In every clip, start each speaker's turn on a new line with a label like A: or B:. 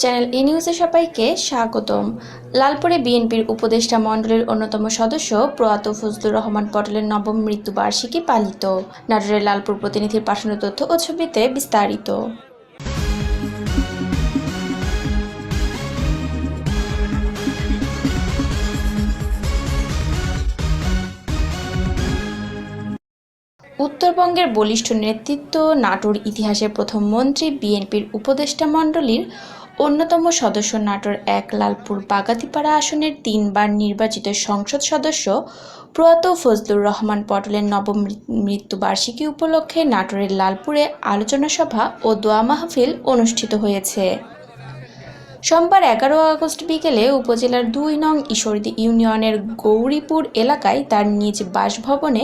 A: Channel ই নিউজে সবাইকে স্বাগতম। লালপুরে বিএনপির উপদেষ্টা মণ্ডলীর অন্যতম সদস্য প্রয়াত ফজলুর রহমান পটেলের নবম মৃত্যুবার্ষিকী পালিত। নাটোরের লালপুর প্রতিনিধির পাঠানো তথ্য ও ছবিতে বিস্তারিত। উত্তরবঙ্গের বলিষ্ঠ নেতৃত্ব, নাটোর ইতিহাসের প্রথম মন্ত্রী, বিএনপির উপদেষ্টা মণ্ডলীর অন্যতম সদস্য নাটোর এক লালপুর বাগাতিপাড়া আসনের তিনবার নির্বাচিত সংসদ সদস্য প্রয়াত ফজলুর রহমান পটলের নবম মৃত্যুবার্ষিকী উপলক্ষে নাটোরের লালপুরে আলোচনা সভা ও দোয়া মাহফিল অনুষ্ঠিত হয়েছে। সোমবার এগারো আগস্ট বিকেলে উপজেলার দুই নং ঈশ্বরদী ইউনিয়নের গৌরীপুর এলাকায় তার নিজ বাসভবনে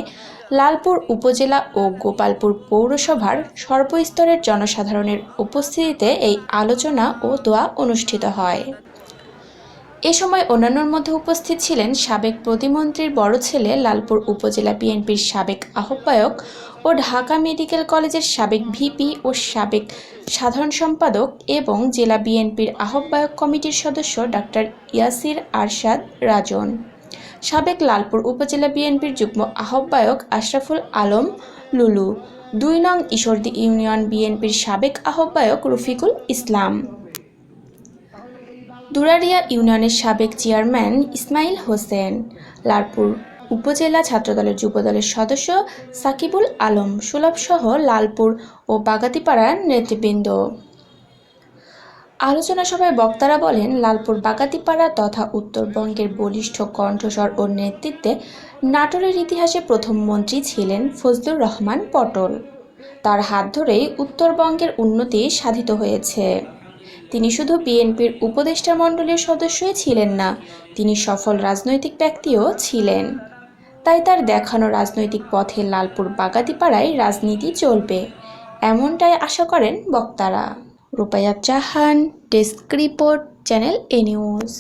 A: লালপুর উপজেলা ও গোপালপুর পৌরসভার সর্বস্তরের জনসাধারণের উপস্থিতিতে এই আলোচনা ও দোয়া অনুষ্ঠিত হয়। এ সময় অন্যান্যর মধ্যে উপস্থিত ছিলেন সাবেক প্রতিমন্ত্রীর বড় ছেলে লালপুর উপজেলা বিএনপির সাবেক আহ্বায়ক ও ঢাকা মেডিকেল কলেজের সাবেক ভিপি ও সাবেক সাধারণ সম্পাদক এবং জেলা বিএনপির আহ্বায়ক কমিটির সদস্য ডাক্তার ইয়াসির আরশাদ রাজন। সাবেক লালপুর উপজেলা বিএনপির যুগ্ম আহ্বায়ক আশরাফুল আলম লুলু। দুই নং ঈশ্বরদী ইউনিয়ন বিএনপির সাবেক আহ্বায়ক রফিকুল ইসলাম। দুরারিয়া ইউনিয়নের সাবেক চেয়ারম্যান ইসমাইল হোসেন, লালপুর উপজেলা ছাত্রদলের যুবদলের সদস্য সাকিবুল আলম সুলভসহ লালপুর ও বাগাতিপাড়ার নেতৃবৃন্দ। আলোচনা সভায় বক্তারা বলেন, লালপুর, বাগাতিপাড়া তথা উত্তরবঙ্গের বলিষ্ঠ কণ্ঠস্বর ও নেতৃত্বে নাটোরের ইতিহাসে প্রথম মন্ত্রী ছিলেন ফজলুর রহমান পটল। তার হাত ধরেই উত্তরবঙ্গের উন্নতি সাধিত হয়েছে। তিনি শুধু বিএনপির উপদেষ্টা মণ্ডলীর সদস্যই ছিলেন না, তিনি সফল রাজনৈতিক ব্যক্তিও ছিলেন। তাই তার দেখানো রাজনৈতিক পথে লালপুর বাগাতিপাড়ায় রাজনীতি চলবে, এমনটাই আশা করেন বক্তারা। Rupaiya Chahan, desk report, channel A news.